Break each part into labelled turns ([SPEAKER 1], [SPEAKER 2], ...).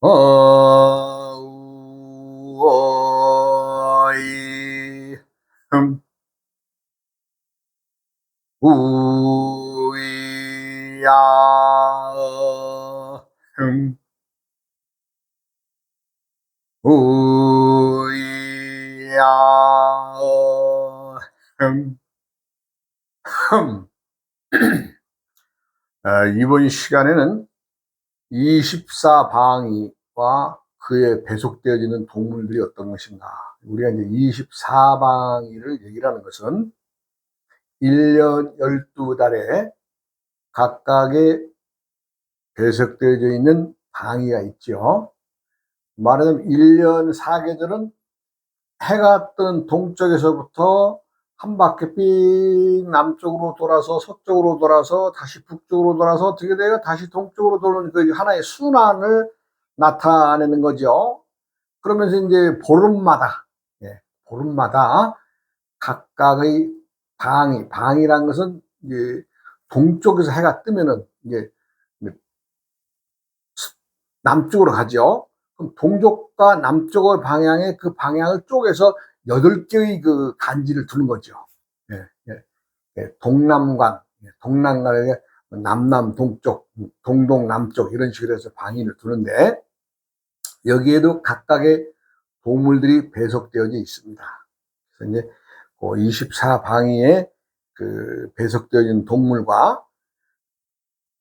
[SPEAKER 1] 어이. 흠. 우야. 흠. 우야. 흠. 흠. 어, 이번 시간에는 24방위와 그에 배속되어지는 동물들이 어떤 것인가. 우리가 이제 24방위를 얘기를 하는 것은 1년 12달에 각각의 배속되어져 있는 방위가 있죠. 말하자면 1년 4계절은 해가 뜬 동쪽에서부터 한 바퀴 삥 남쪽으로 돌아서 서쪽으로 돌아서 다시 북쪽으로 돌아서 어떻게 돼요? 다시 동쪽으로 도는 그 하나의 순환을 나타내는 거죠. 그러면서 이제 보름마다, 예, 보름마다 각각의 방이, 방이란 것은 이제 동쪽에서 해가 뜨면은 이제 남쪽으로 가죠. 그럼 동쪽과 남쪽의 방향의 그 방향을 쪼개서 여덟 개의 그 간지를 두는 거죠. 예, 예, 예, 동남관, 예, 동남관에 남남 동쪽, 동동 남쪽 이런 식으로 해서 방위를 두는데 여기에도 각각의 동물들이 배속되어져 있습니다. 그래서 이제 그 24방위에 그 배속되어진 동물과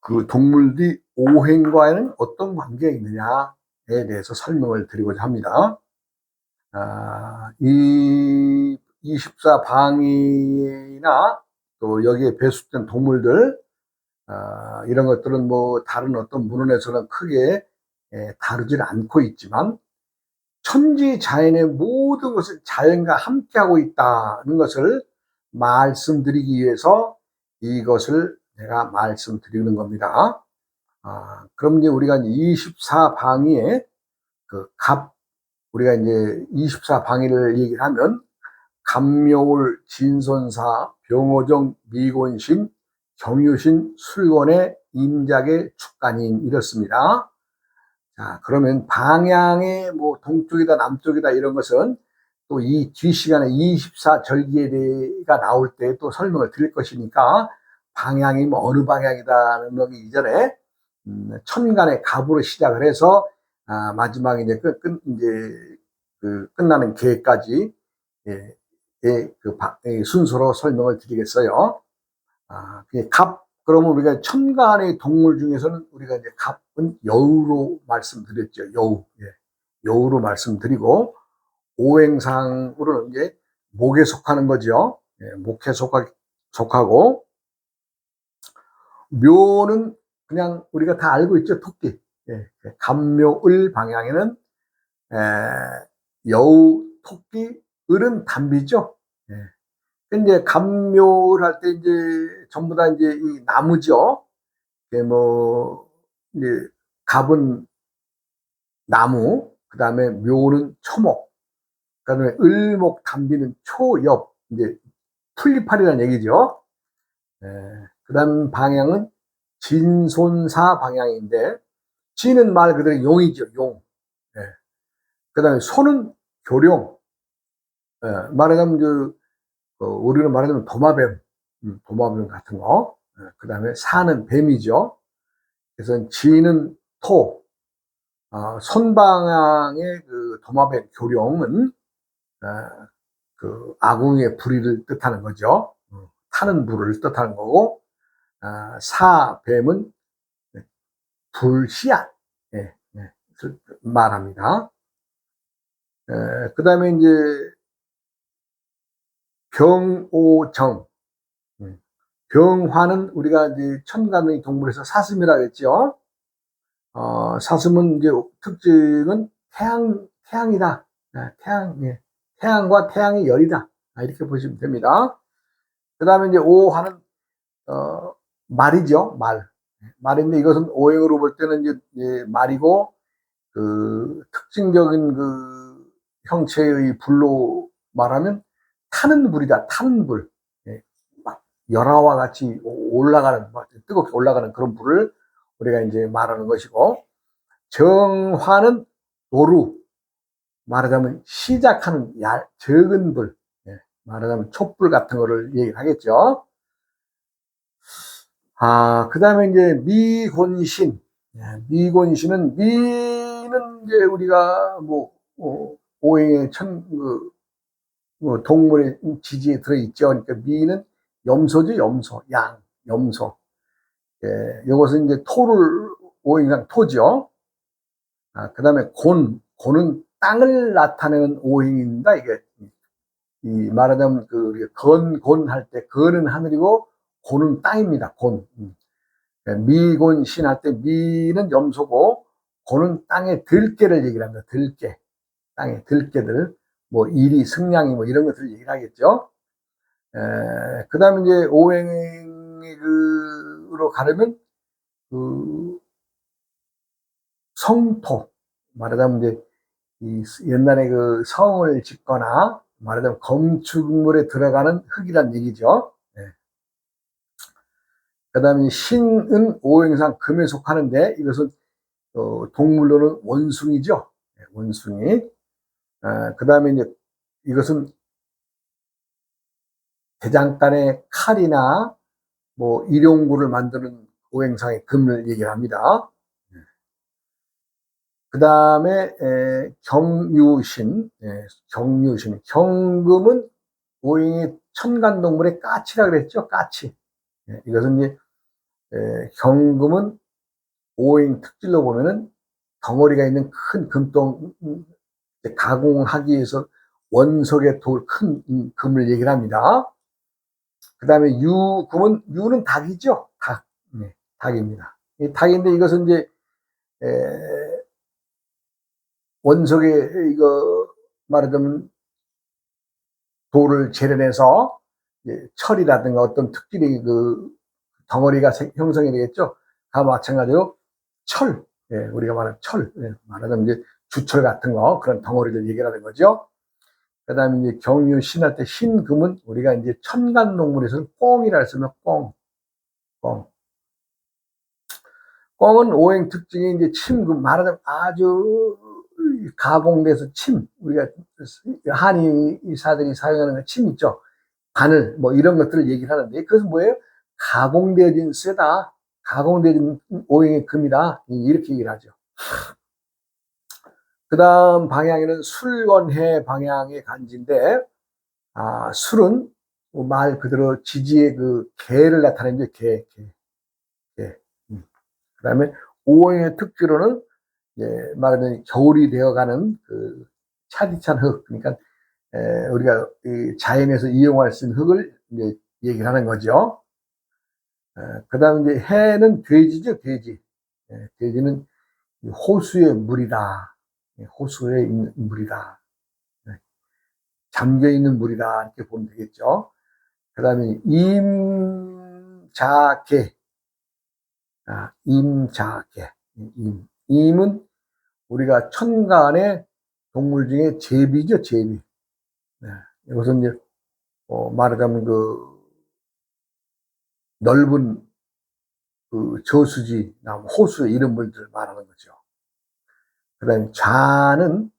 [SPEAKER 1] 그 동물들이 오행과는 어떤 관계가 있느냐에 대해서 설명을 드리고자 합니다. 아, 이 24방위나 또 여기에 배수된 동물들 아, 이런 것들은 뭐 다른 어떤 문헌에서는 크게 예, 다루질 않고 있지만 천지 자연의 모든 것을 자연과 함께하고 있다는 것을 말씀드리기 위해서 이것을 내가 말씀드리는 겁니다. 아, 그럼 이제 우리가 24방위의 그갑 우리가 이제 24 방위를 얘기를 하면 감묘울, 진선사, 병호정, 미곤신, 경유신, 술원의 임작의 축간인 이렇습니다. 자, 그러면 방향의 뭐 동쪽이다 남쪽이다 이런 것은 또 이 뒷시간에 24절기가 나올 때 또 설명을 드릴 것이니까 방향이 뭐 어느 방향이다는 놈이 이전에 음, 천간의 갑으로 시작을 해서 아, 마지막에 이제 끝, 끝, 이제 그 끝나는 계획까지 예, 예, 그 바, 예, 순서로 설명을 드리겠어요. 아, 갑 그러면 우리가 천간의 동물 중에서는 우리가 이제 갑은 여우로 말씀드렸죠. 여우, 예, 여우로 말씀드리고 오행상으로는 이제 목에 속하는 거죠. 예, 목에 속하, 속하고 묘는 그냥 우리가 다 알고 있죠. 토끼. 예, 감묘을 방향에는 에, 여우, 토끼, 을은 담비죠. 예. 근데 감묘를 할 때 이제 전부 다 이제 이 나무죠. 예, 뭐 이제 갑은 나무, 그 다음에 묘는 초목, 그 다음에 을목, 담비는 초엽, 이제 풀리팔이라는 얘기죠. 예. 그 다음 방향은 진손사 방향인데 지는 말 그대로 용이죠, 용. 예. 그 다음에 소는 교룡. 예. 말하자면 그, 어, 우리는 말하자면 도마뱀, 음, 도마뱀 같은 거. 예. 그 다음에 사는 뱀이죠. 그래서 지는 토. 어, 손방향의 그 도마뱀 교룡은 어, 그 아궁이의 불의를 뜻하는 거죠. 어, 타는 불을 뜻하는 거고, 어, 사뱀은 불씨앗 예, 예, 말합니다. 그 다음에 이제 병오정 음, 병화는 우리가 이제 천간의 동물에서 사슴이라고 했죠. 어, 사슴은 이제 특징은 태양 태양이다. 네, 태양 예. 태양과 태양의 열이다. 아, 이렇게 보시면 됩니다. 그 다음에 이제 오화는 어, 말이죠. 말. 말인데 이것은 오행으로 볼 때는 이제 예, 말이고 그 특징적인 그 형체의 불로 말하면 타는 불이다. 타는 불. 예, 막 열화와 같이 올라가는 뜨겁게 올라가는 그런 불을 우리가 이제 말하는 것이고 정화는 도루. 말하자면 시작하는 야, 적은 불. 예, 말하자면 촛불 같은 거를 얘기를 하겠죠. 아, 그 다음에 이제 미곤신. 예, 미곤신은, 미는 이제 우리가 뭐, 어, 오행의 천, 그, 뭐 동물의 지지에 들어있죠. 그러니까 미는 염소죠, 염소. 양, 염소. 예, 이것은 이제 토를, 오행상 토죠. 아, 그 다음에 곤, 곤은 땅을 나타내는 오행입니다. 이게, 이 말하자면 그, 건, 곤 할 때, 건은 하늘이고, 곤은 땅입니다. 곤. 음. 미곤 신 할 때 미는 염소고 곤은 땅의 들깨를 얘기를 합니다. 들깨. 땅의 들깨들. 뭐 일이 승량이 뭐 이런 것들을 얘기를 하겠죠. 그 다음에 이제 오행으로 가려면 그 성토 말하자면 이제 이 옛날에 그 성을 짓거나 말하자면 건축물에 들어가는 흙이란 얘기죠. 그 다음에 신은 오행상 금에 속하는데 이것은 어, 동물로는 원숭이죠. 네, 원숭이. 아, 그 다음에 이제 이것은 대장간의 칼이나 뭐 일용구를 만드는 오행상의 금을 얘기를 합니다. 네. 그 다음에 경유신, 예, 경유신, 경금은 오행의 천간동물의 까치라 그랬죠, 까치. 예, 이것은 이제 에, 경금은 오행 특질로 보면은 덩어리가 있는 큰 금동 음, 가공하기 위해서 원석의 돌 큰 금을 얘기를 합니다. 그 다음에 유 금은 유는 닭이죠. 닭, 네, 닭입니다. 이 닭인데 이것은 이제 에, 원석의 이거 말하자면 돌을 재련해서 철이라든가 어떤 특질이 그 덩어리가 형성이 되겠죠. 다 마찬가지로 철, 예, 우리가 말하는 철, 예, 말하자면 이제 주철 같은 거 그런 덩어리를 얘기하는 거죠. 그 다음에 이제 경유 신할 때 흰 금은 우리가 이제 천간 농물에서는 꽁이라 했으면 꽁, 꽁. 꽁은 오행 특징이 이제 침금, 말하자면 아주 가공돼서 침, 우리가 한의사들이 사용하는 그 침 있죠. 바늘, 뭐 이런 것들을 얘기를 하는데, 그것은 뭐예요? 가공되어진 쇠다. 가공되어진 오행의 금이다. 이렇게 얘기를 하죠. 그 다음 방향에는 술건해 방향의 간지인데, 아, 술은 말 그대로 지지의 그 개를 나타내는 개, 개, 개. 음. 그 다음에 오행의 특징으로는 예, 말하면 겨울이 되어가는 그 차디찬 흙, 그러니까 에, 우리가 자연에서 이용할 수 있는 흙을 이제 얘기를 하는 거죠. 그 다음에 이제 해는 돼지죠, 돼지. 예, 돼지는 호수의 물이다. 예, 호수에 있는 물이다. 예, 잠겨 있는 물이다. 이렇게 보면 되겠죠. 그 다음에 임자계. 아, 임자계. 임. 임은 우리가 천간의 동물 중에 제비죠, 제비. 네. 이것은 이제, 어, 말하자면 그, 넓은 그 저수지, 호수 이런 물들을 말하는 거죠. 그 다음에 좌는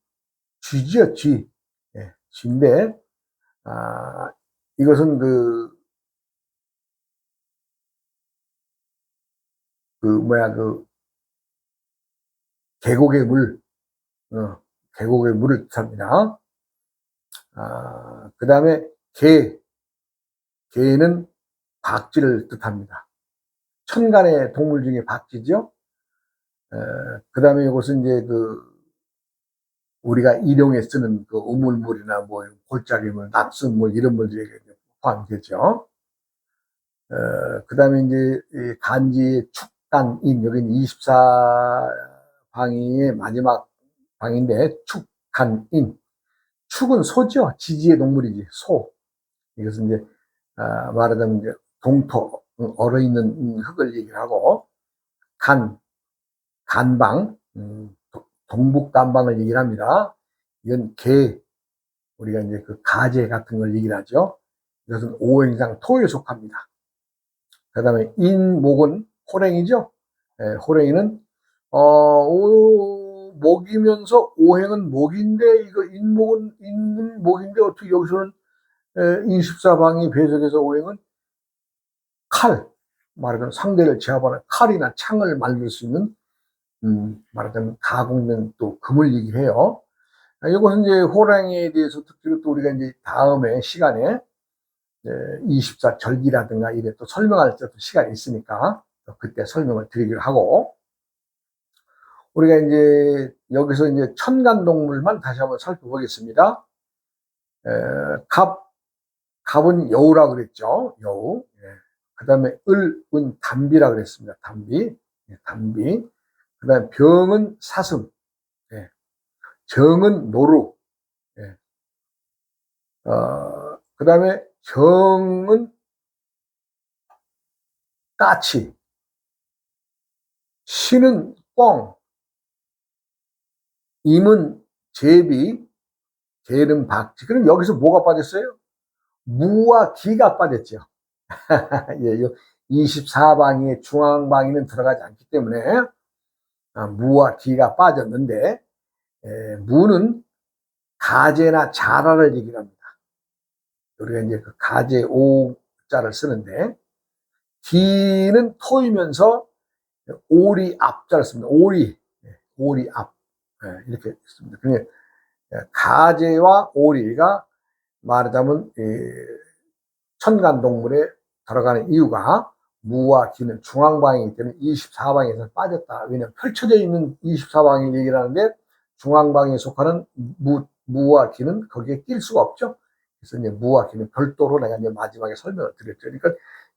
[SPEAKER 1] 쥐죠, 쥐. 예, 쥐인데, 아, 이것은 그, 그, 뭐야, 그, 계곡의 물, 어, 계곡의 물을 뜻합니다. 아, 그 다음에 개, 개는 박쥐를 뜻합니다. 천간의 동물 중에 박쥐죠. 그 다음에 이것은 이제 그 우리가 일용에 쓰는 그 우물물이나 뭐 골짜기물, 낙수물 이런 물들이 포함되죠. 그 다음에 이제 간지 축간인 여기는 24방위의 마지막 방인데 축간인 축은 소죠. 지지의 동물이지 소. 이것은 이제 아, 말하자면 이제 동토, 얼어 있는 흙을 얘기하고, 간, 간방, 음, 동북 간방을 얘기를 합니다. 이건 개, 우리가 이제 그 가재 같은 걸 얘기를 하죠. 이것은 오행상 토에 속합니다. 그 다음에 인 목은 호랭이죠. 예, 호랭이는 어, 오, 목이면서 오행은 목인데 이거 인목은 있는 목인데 어떻게 여기서는 에, 24방이 배석해서 오행은 칼 말하자면 상대를 제압하는 칼이나 창을 만들 수 있는 음, 말하자면 가공된 또 금을 얘기해요. 아, 이것은 이제 호랑이에 대해서 특별히 또 우리가 이제 다음에 시간에 24절기라든가 이래 또 설명할 때도 시간이 있으니까 그때 설명을 드리기로 하고 우리가 이제 여기서 이제 천간 동물만 다시 한번 살펴보겠습니다. 에, 갑, 갑은 여우라 그랬죠. 여우. 예. 그 다음에 을, 은, 담비라 그랬습니다. 담비. 예, 담비. 그 다음에 병은 사슴. 예. 정은 노루. 예. 어, 그 다음에 정은 까치. 신은 꽝. 임은 제비. 개는 박쥐. 그럼 여기서 뭐가 빠졌어요? 무와 기가 빠졌죠. 예, 24방의 중앙방위는 들어가지 않기 때문에 아, 무와 기가 빠졌는데 에, 무는 가재나 자라를 얘기합니다. 우리가 이제 그 가재 오자를 쓰는데 기는 토이면서 오리 앞자를 씁니다. 오리, 예, 오리 앞 예, 이렇게 씁니다. 그러니까 가재와 오리가 말하자면 천간동물에 들어가는 이유가 무와 기는 중앙방이기 때문에 24방에서 빠졌다. 왜냐하면 펼쳐져 있는 24방을 얘기를 하는데 중앙방에 속하는 무, 무와 기는 거기에 낄 수가 없죠. 그래서 이제 무와 기는 별도로 내가 이제 마지막에 설명을 드렸죠. 그러니까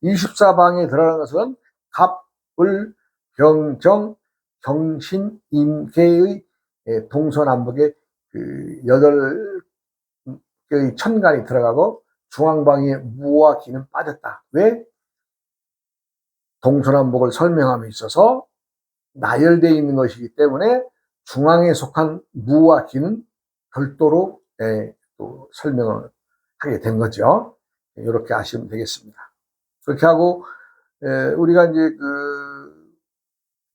[SPEAKER 1] 24방에 들어가는 것은 갑, 을, 병, 정, 경신, 임계의 동서남북의 그 여덟 천간이 들어가고 중앙방에 무와 기는 빠졌다. 왜? 동서남북을 설명함에 있어서 나열되어 있는 것이기 때문에 중앙에 속한 무와 기는 별도로 예, 또 설명을 하게 된 거죠. 이렇게 아시면 되겠습니다. 그렇게 하고 예, 우리가 이제 그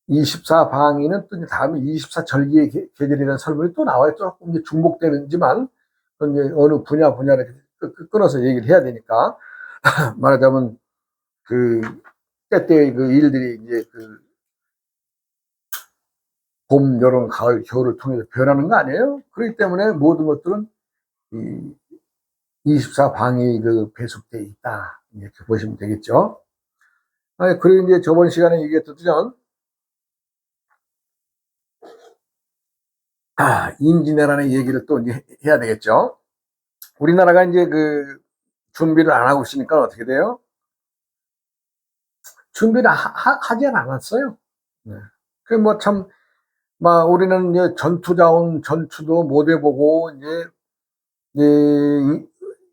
[SPEAKER 1] 24방위는 또 다음에 24절기의 계절이라는 설명이 또 나와요. 조금 이제 중복되는지만 이제 어느 분야 분야를 끊어서 얘기를 해야 되니까 말하자면 그 때때의 그 일들이 이제 그 봄, 여름, 가을, 겨울을 통해서 변하는 거 아니에요? 그렇기 때문에 모든 것들은 이 24방이 그 배속되어 있다. 이렇게 보시면 되겠죠. 아니, 그리고 이제 저번 시간에 얘기했던 아, 임진왜란의 얘기를 또 이제 해야 되겠죠. 우리나라가 이제 그 준비를 안 하고 있으니까 어떻게 돼요? 준비를 하, 지 않았어요. 네. 그뭐 참, 막 우리는 이제 전투자원 전투도 못 해보고 이제, 이제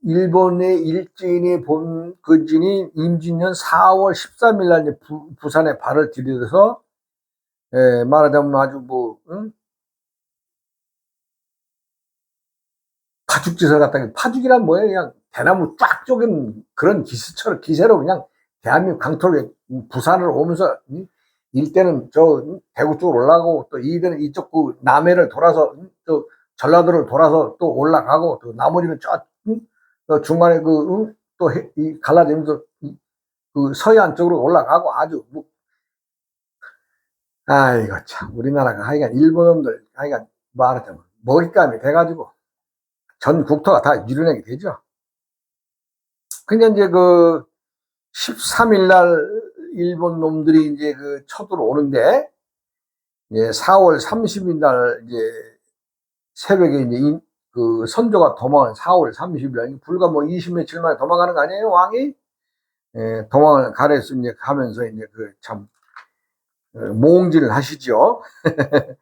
[SPEAKER 1] 일본의 일진이 본 그진이 임진년 4월 13일 날 부, 부산에 발을 들이대서 예, 말하자면 아주 뭐 응? 파죽지서 갖다 파죽이란 뭐예요? 그냥 대나무 쫙 쪼갠 그런 기세처럼 기세로 그냥 대한민국 강토를 부산을 오면서 일대는 저 대구 쪽으로 올라가고 또 이대는 이쪽 그 남해를 돌아서 또 전라도를 돌아서 또 올라가고 또 나머지는 저 중간에 그또 갈라지면서 그 서해안 쪽으로 올라가고 아주 뭐 아이고 참. 우리나라가 하여간 일본 놈들 하여간 말하자면 먹잇감이 돼가지고 전 국토가 다 유린하게 되죠. 근데 이제 그 13일 날 일본 놈들이 이제 그 쳐들어오는데 이제 4월 30일 날 이제 새벽에 이제 인, 그 선조가 도망을 4월 30일 날 불과 뭐 20 며칠 만에 도망가는 거 아니에요 왕이 예, 도망을 가래서 이제 가면서 이제 그참 어, 몽질을 하시죠.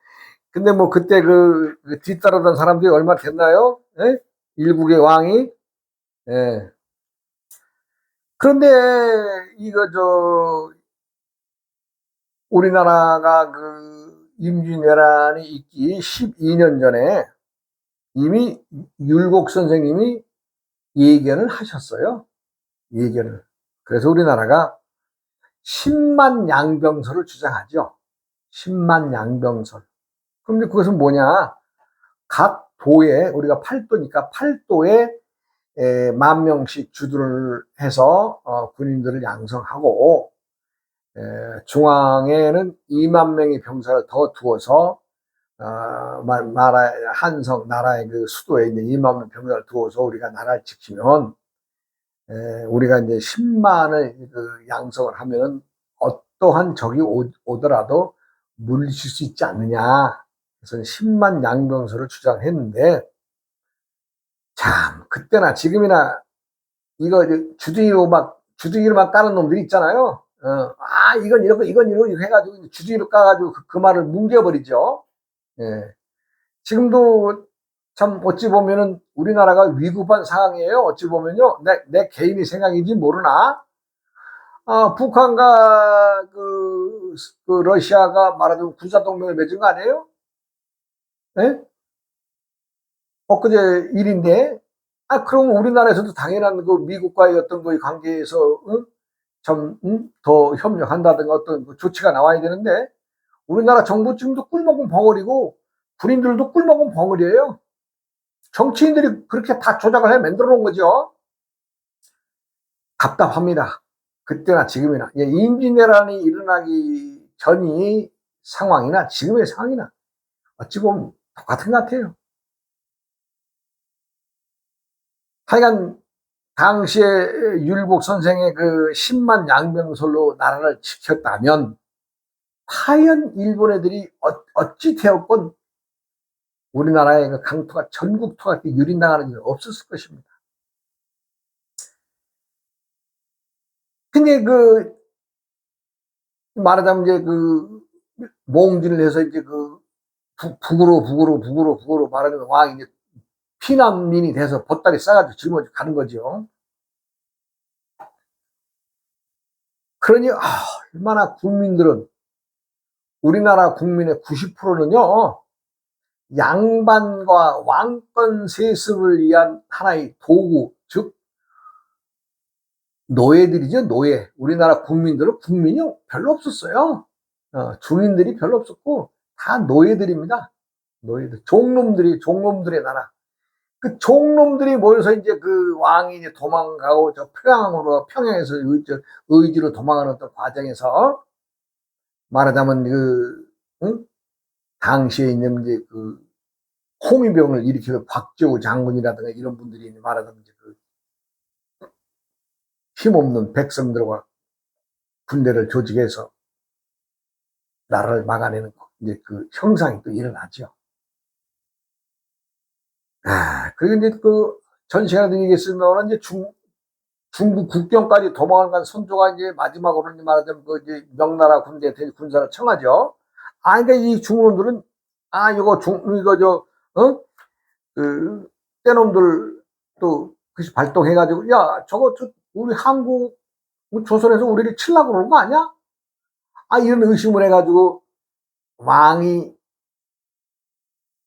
[SPEAKER 1] 근데 뭐 그때 그, 그 뒤따르던 사람들이 얼마 됐나요? 예? 일국의 왕이 예. 그런데 이거 저 우리나라가 그 임진왜란이 있기 12년 전에 이미 율곡 선생님이 예견을 하셨어요. 예견을. 그래서 우리나라가 10만 양병서를 주장하죠. 10만 양병설. 그런데 그것은 뭐냐? 각 도에 우리가 8도니까 8도에 에, 만 명씩 주둔을 해서 어, 군인들을 양성하고 에, 중앙에는 2만 명의 병사를 더 두어서 어, 나라 한성 나라의 그 수도에 이제 2만 명 병사를 두어서 우리가 나라를 지키면 에, 우리가 이제 10만을 그 양성을 하면은 어떠한 적이 오, 오더라도 물리칠 수 있지 않느냐. 그래서 10만 양병서를 주장했는데 참 그때나 지금이나 이거 주둥이로 막 주둥이로 막 까는 놈들이 있잖아요. 어, 아 이건 이렇고 이건 이렇고 해가지고 주둥이로 까가지고 그, 그 말을 뭉개버리죠. 예. 지금도 참 어찌 보면은 우리나라가 위급한 상황이에요. 어찌 보면요. 내, 내 개인의 생각인지 모르나. 아, 북한과 그, 그 러시아가 말하자면 군사동맹을 맺은 거 아니에요? 예? 엊그제 일인데, 아, 그럼 우리나라에서도 당연한 그 미국과의 어떤 그 관계에서, 응? 좀, 응? 더 협력한다든가 어떤 그 조치가 나와야 되는데, 우리나라 정부 지금도 꿀먹은 벙어리고, 군인들도 꿀먹은 벙어리예요. 정치인들이 그렇게 다 조작을 해 만들어 놓은 거죠. 답답합니다. 그때나 지금이나. 예, 임진왜란이 일어나기 전이 상황이나 지금의 상황이나 어찌 보면 똑같은 것 같아요. 하여간 당시에 율곡 선생의 그 10만 양병설로 나라를 지켰다면 과연 일본 애들이 어, 찌 되었건 우리나라의 그 강토가 전국토가 유린당하는 일은 없었을 것입니다. 근데 그 말하자면 이제 그 몽진을 해서 이제 그 북으로 북으로 북으로 북으로 말하자면 왕이 이제 피난민이 돼서 보따리 싸가지고 짊어지고 가는 거죠. 그러니 아, 얼마나 국민들은 우리나라 국민의 90%는요 양반과 왕권 세습을 위한 하나의 도구, 즉 노예들이죠, 노예. 우리나라 국민들은 국민이 별로 없었어요. 어, 주민들이 별로 없었고 다 노예들입니다. 노예들, 종놈들이 종놈들의 나라. 그 종놈들이 모여서 이제 그 왕이 이제 도망가고 저 평양으로 평양에서 의지, 의지로 도망가는 어떤 과정에서 말하자면 그 응? 당시에 있는 이제 그 홍위병을 일으키는 박재우 장군이라든가 이런 분들이 말하자면 이제 그 힘없는 백성들과 군대를 조직해서 나라를 막아내는 이제 그 형상이 또 일어나죠. 아, 그리고 이제 그 전 시간에 얘기했으면 이제 중, 중국 국경까지 도망을 간 선조가 이제 마지막으로 말하자면 그 이제 명나라 군대 군사를 청하죠. 아, 그러니까 이 중원들은 아, 이거 중, 이거 저, 어? 그, 떼놈들 또, 그 발동해가지고, 야, 저거, 저, 우리 한국, 조선에서 우리를 칠라고 그러는 거 아니야? 아, 이런 의심을 해가지고, 왕이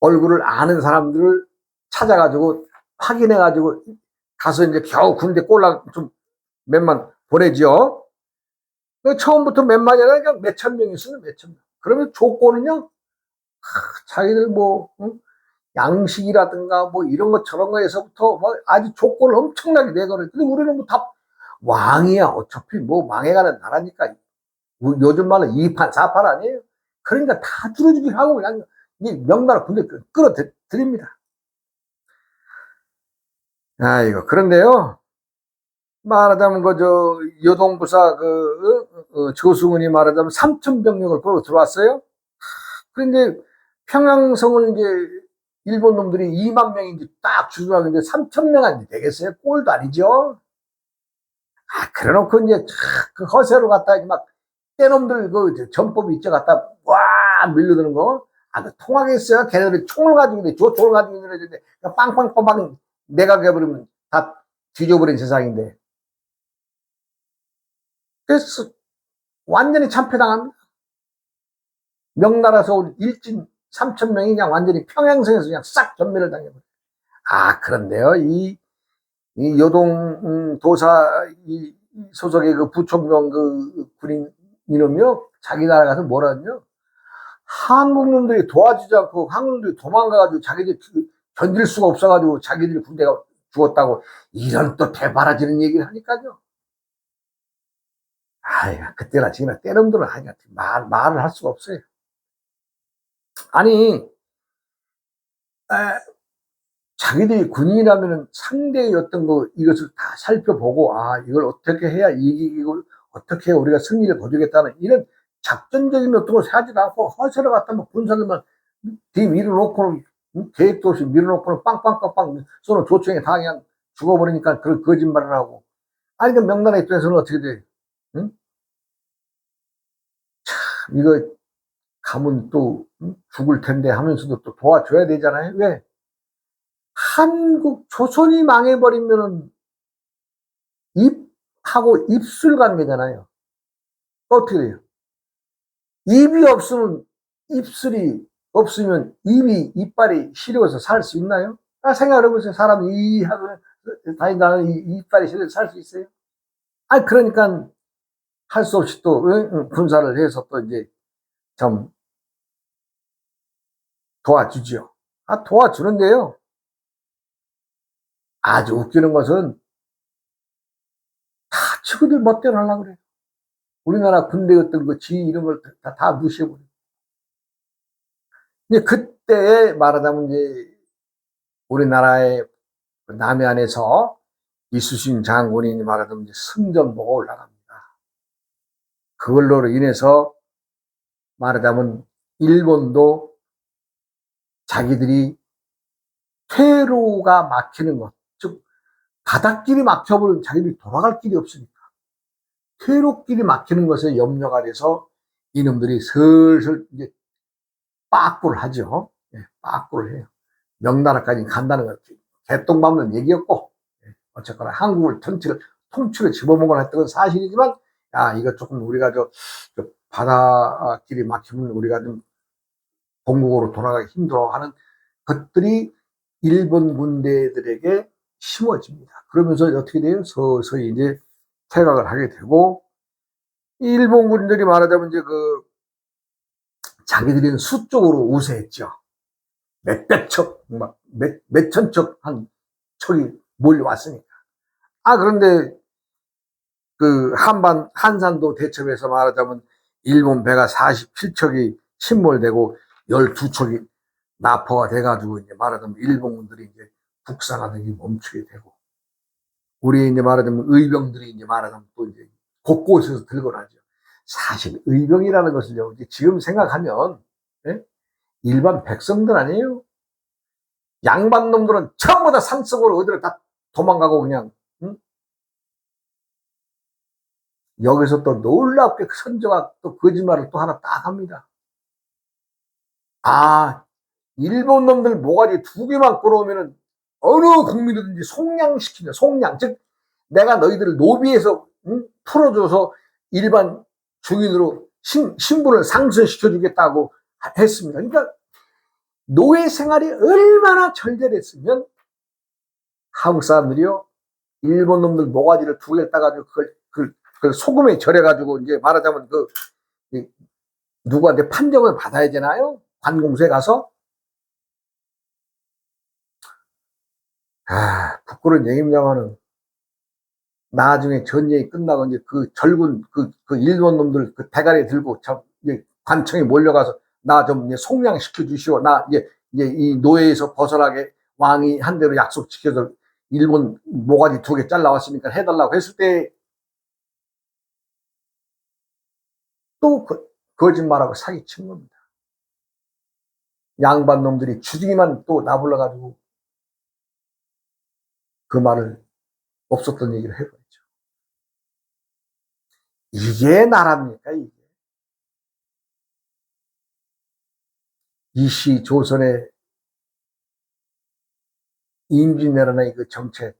[SPEAKER 1] 얼굴을 아는 사람들을 찾아가지고, 확인해가지고, 가서 이제 겨우 군대 꼴랑 좀 몇만 보내죠. 그 처음부터 몇 만이 아니라 그냥 몇 천 명 있어요, 몇천 명. 그러면 조건은요, 하, 자기들 뭐, 응? 양식이라든가 뭐 이런 것 저런 거에서부터 뭐 아주 조건을 엄청나게 내거는. 근데 우리는 뭐 다 왕이야. 어차피 뭐 망해가는 나라니까. 요즘 말로 2판, 4판 아니에요? 그러니까 다 줄어주기 하고 그냥 명나라 군대 끌어들입니다. 아이고, 그런데요. 말하자면 그저 여동부사 그 어, 어, 조승훈이 말하자면 3천 병력을 끌어 들어왔어요. 그런데 평양성을 이제 일본 놈들이 2만 명인지 딱 주둔하는데 3천 명한테 되겠어요? 꼴도 아니죠? 아, 그래 놓고 이제 그 허세로 갔다 막 떼놈들 그 전법이 있죠. 갖다 와 밀려드는 거. 아, 그 통하겠어요? 걔네들이 총을 가지고 있는데, 저 총을 가지고 있는데, 빵빵빵빵 내가 개버리면 다 뒤져버린 세상인데. 그래서 완전히 참패당합니다. 명나라서 일진 3천 명이 그냥 완전히 평양성에서 그냥 싹 전멸을 당해버려요. 아, 그런데요, 이, 이 요동, 음, 도사, 이, 소속의 그 부총병 그 군인 이놈이요, 자기 나라 가서 뭐라 하냐? 한국놈들이 도와주지 않고 한국놈들이 도망가가지고 자기들 그 견딜 수가 없어가지고 자기들이 군대가 죽었다고 이런 또 대바라지는 얘기를 하니까요. 아이, 그때나 지금이나 때놈들은 하니까 말, 말을 할 수가 없어요. 아니, 에, 자기들이 군인이라면 상대의 어떤 거, 이것을 다 살펴보고, 아, 이걸 어떻게 해야 이기고, 어떻게 우리가 승리를 거두겠다는 이런 작전적인 어떤 걸 하지도 않고, 허세를 갖다 뭐 군사들만 뒤 밀어놓고는, 응? 계획도 없이 밀어놓고는 빵빵빵빵 쏘는 조총에 다 그냥 죽어버리니까 그런 거짓말을 하고. 아니, 그 명단의 입장에서는 어떻게 돼? 응? 참, 이거, 가면 또 응? 죽을 텐데 하면서도 또 도와줘야 되잖아요. 왜? 한국 조선이 망해버리면은 입 하고 입술 관계잖아요. 어떻게 돼요? 입이 없으면 입술이 없으면 입이 이빨이 시려워서 살 수 있나요? 아, 생각을 해보세요. 사람 이 하고 다닌다는 이 이빨이 시려서 살 수 있어요? 아, 그러니까 할 수 없이 또 응? 군사를 해서 또 이제 좀 도와주죠. 아, 도와주는데요. 아주 웃기는 것은 다 친구들 멋대로 하려고 그래요. 우리나라 군대 어떤 거 지 이런 걸 다, 다 무시해버려요. 이제 그때 말하자면 이제 우리나라의 남해안에서 이수신 장군이 말하자면 이제 승전보가 올라갑니다. 그걸로 인해서 말하자면 일본도 자기들이 퇴로가 막히는 것, 즉 바닷길이 막혀버리면 자기들이 돌아갈 길이 없으니까 퇴로길이 막히는 것에 염려가 돼서 이놈들이 슬슬 이제 빠꾸를 하죠. 예, 빠꾸를 해요. 명나라까지 간다는 것, 개똥 밟는 얘기였고, 예, 어쨌거나 한국을 전체를 통째로 집어먹으려 했던 건 사실이지만, 야, 이거 조금 우리가 저, 저 바다길이 막히면 우리가 좀 본국으로 돌아가기 힘들어 하는 것들이 일본 군대들에게 심어집니다. 그러면서 어떻게 돼요? 서서히 이제 퇴각을 하게 되고, 일본 군들이 말하자면 이제 그, 자기들은 수적으로 우세했죠. 몇백 척, 막, 몇, 몇천 척 한 척이 몰려왔으니까. 아, 그런데 그 한반, 한산도 대첩에서 말하자면 일본 배가 47척이 침몰되고 12척이 납포가 돼가지고 이제 말하자면 일본군들이 이제 북상하는 게 멈추게 되고 우리 이제 말하자면 의병들이 이제 말하자면 또 이제 곳곳에서 들고 나죠. 사실 의병이라는 것을요, 지금 생각하면 예? 일반 백성들 아니에요. 양반 놈들은 전부 다 산속으로 어디로 다 도망가고 그냥 응? 여기서 또 놀랍게 선조가 또 거짓말을 또 하나 딱 합니다. 아, 일본 놈들 모가지 두 개만 끌어오면은 어느 국민이든지 속량시키는 속량 즉 내가 너희들을 노비에서 응? 풀어줘서 일반 중인으로 신, 신분을 상승시켜 주겠다고 했습니다. 그러니까 노예 생활이 얼마나 절절했으면 한국 사람들이요 일본 놈들 모가지를 두 개를 따가지고 그걸, 그걸, 그걸 소금에 절여가지고 이제 말하자면 그 누구한테 판정을 받아야 되나요? 관공서에 가서 아, 부끄러운 얘기입니다만은, 나중에 전쟁이 끝나고, 이제 그 절군, 그, 그 일본 놈들 그 대가리 들고, 참, 이제 관청에 몰려가서, 나 좀 이제 속량시켜 주시오. 나 이제, 이제 이 노예에서 벗어나게 왕이 한 대로 약속 지켜서 일본 모가지 두 개 잘라왔으니까 해달라고 했을 때, 또 그, 거짓말하고 사기친 겁니다. 양반 놈들이 주둥이만 또 나불러가지고 그 말을 없었던 얘기를 해버리죠. 이게 나라입니까, 이게? 이시 조선의 임진왜란의 그 정책,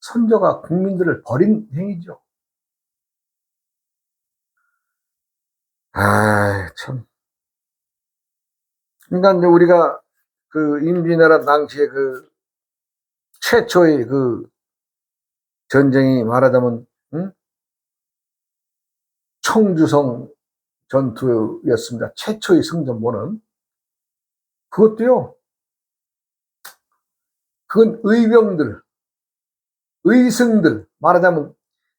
[SPEAKER 1] 선조가 국민들을 버린 행위죠. 아, 참. 그러니까 이제 우리가 그 임진왜란 당시에 그 최초의 그 전쟁이 말하자면 응? 청주성 전투였습니다. 최초의 승전보는. 그것도요, 그건 의병들, 의승들, 말하자면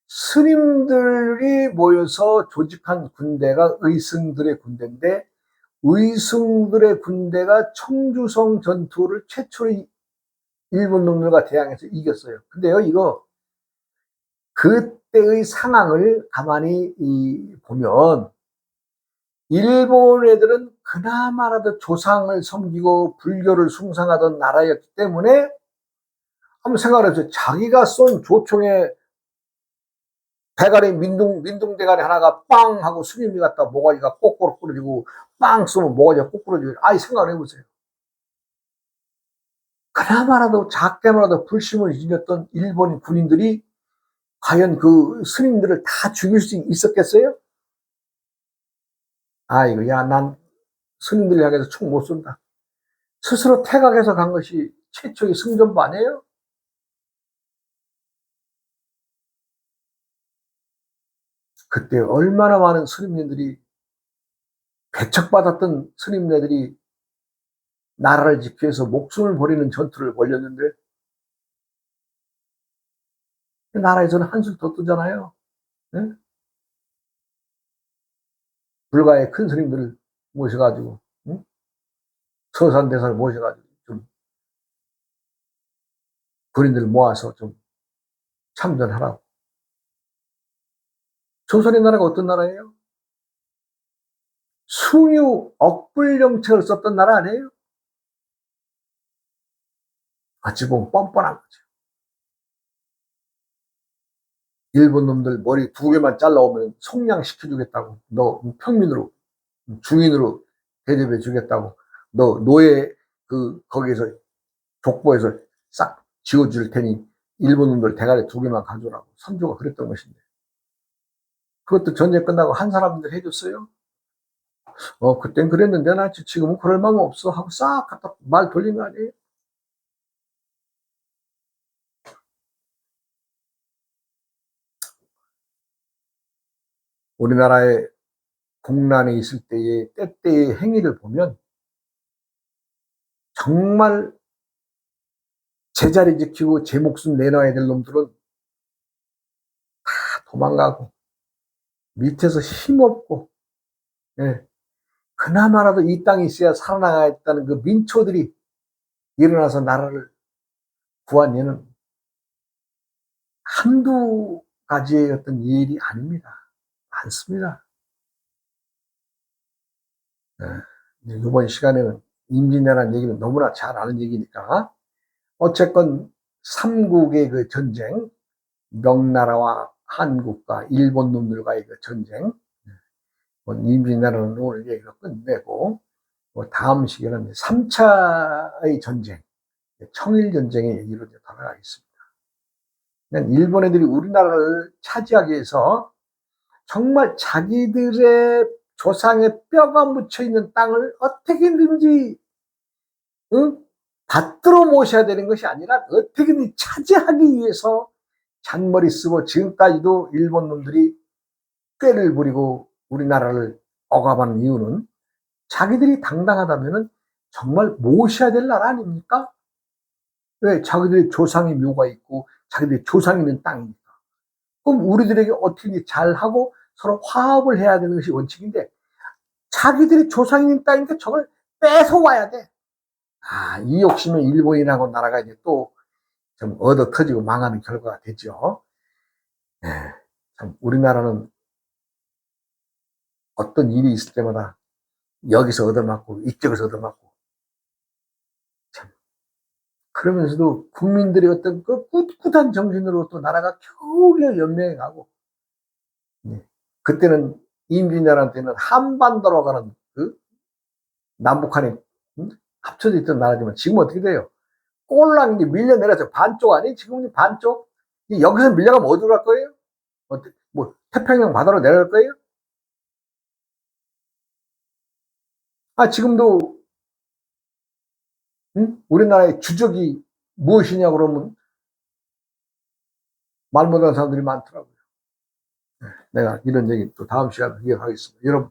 [SPEAKER 1] 스님들이 모여서 조직한 군대가 의승들의 군대인데, 의승들의 군대가 청주성 전투를 최초의 일본 놈들과 대항해서 이겼어요. 근데요, 이거, 그때의 상황을 가만히 이 보면, 일본 애들은 그나마라도 조상을 섬기고 불교를 숭상하던 나라였기 때문에 한번 생각을 해보세요. 자기가 쏜 조총에 대가리 민둥 민둥 대가리 하나가 빵 하고 스님이 갔다 모가지가 꼬꾸로 부러지고 빵 쏘면 모가지가 꼬꾸로 지고 아이 생각을 해보세요. 그나마라도 작게나라도 불심을 지녔던 일본 군인들이 과연 그 스님들을 다 죽일 수 있었겠어요? 아이고, 야, 난 스님들 향해서 총 못 쏜다. 스스로 태각해서 간 것이 최초의 승전부 아니에요? 그때 얼마나 많은 스님들이 배척받았던 스님네들이 나라를 지키기 위해서 목숨을 버리는 전투를 벌였는데 나라에서는 한술 더 뜨잖아요. 네? 불가의 큰 스님들을 모셔가지고 응? 서산대사를 모셔가지고 좀 군인들 모아서 좀 참전하라고. 조선의 나라가 어떤 나라예요? 숭유 억불 정책을 썼던 나라 아니에요? 어찌 보면 뻔뻔한 거죠. 일본 놈들 머리 두 개만 잘라오면 속량시켜주겠다고. 너 평민으로, 중인으로 대접해 주겠다고. 너 노예 그, 거기에서 족보에서 싹 지워줄 테니 일본 놈들 대가리 두 개만 가져라고. 선조가 그랬던 것인데. 그것도 전쟁 끝나고 한 사람들 해줬어요. 어, 그땐 그랬는데 나 지금은 그럴 마음 없어 하고 싹 갖다 말 돌린 거 아니에요? 우리나라의 공란에 있을 때의 때때의 행위를 보면 정말 제자리 지키고 제 목숨 내놔야 될 놈들은 다 도망가고 밑에서 힘없고 예. 그나마라도 이 땅에 있어야 살아나가겠다는 그 민초들이 일어나서 나라를 구한 예는 한두 가지의 어떤 일이 아닙니다. 많습니다. 네. 이번 시간에는 임진왜란 얘기는 너무나 잘 아는 얘기니까 어쨌건 삼국의 그 전쟁, 명나라와 한국과 일본 놈들과의 그 전쟁, 뭐 임진왜란은 오늘 얘기가 끝내고 뭐 다음 시간은 3차의 전쟁, 청일 전쟁의 얘기로 돌아가겠습니다. 일본 애들이 우리나라를 차지하기 위해서 정말 자기들의 조상의 뼈가 묻혀 있는 땅을 어떻게든지 응? 받들어 모셔야 되는 것이 아니라 어떻게든 차지하기 위해서 잔머리 쓰고 지금까지도 일본 놈들이 꾀를 부리고 우리나라를 억압하는 이유는 자기들이 당당하다면 정말 모셔야 될 나라 아닙니까? 왜? 자기들의 조상의 묘가 있고 자기들의 조상이 있는 땅이니까. 그럼 우리들에게 어떻게 잘하고 서로 화합을 해야 되는 것이 원칙인데 자기들이 있는 땅이니까 저걸 뺏어와야 돼. 아, 이 욕심에 일본이라고 나라가 이제 또 좀 얻어 터지고 망하는 결과가 됐죠. 네, 참 우리나라는 어떤 일이 있을 때마다 여기서 얻어맞고 이쪽에서 얻어맞고 참 그러면서도 국민들의 어떤 그 꿋꿋한 정신으로 또 나라가 겨우겨우 연명해 가고 네. 그때는 임진왜란 때는 한반도로 가는 그 남북한이 합쳐져 있던 나라지만 지금 어떻게 돼요? 꼴랑 이 밀려 내려서 반쪽 아니? 지금 반쪽? 여기서 밀려가면 어디로 갈 거예요? 뭐 태평양 바다로 내려갈 거예요? 아 지금도 응? 우리나라의 주적이 무엇이냐 그러면 말 못하는 사람들이 많더라고요. 내가 이런 얘기 또 다음 시간에 이어가겠습니다. 여러분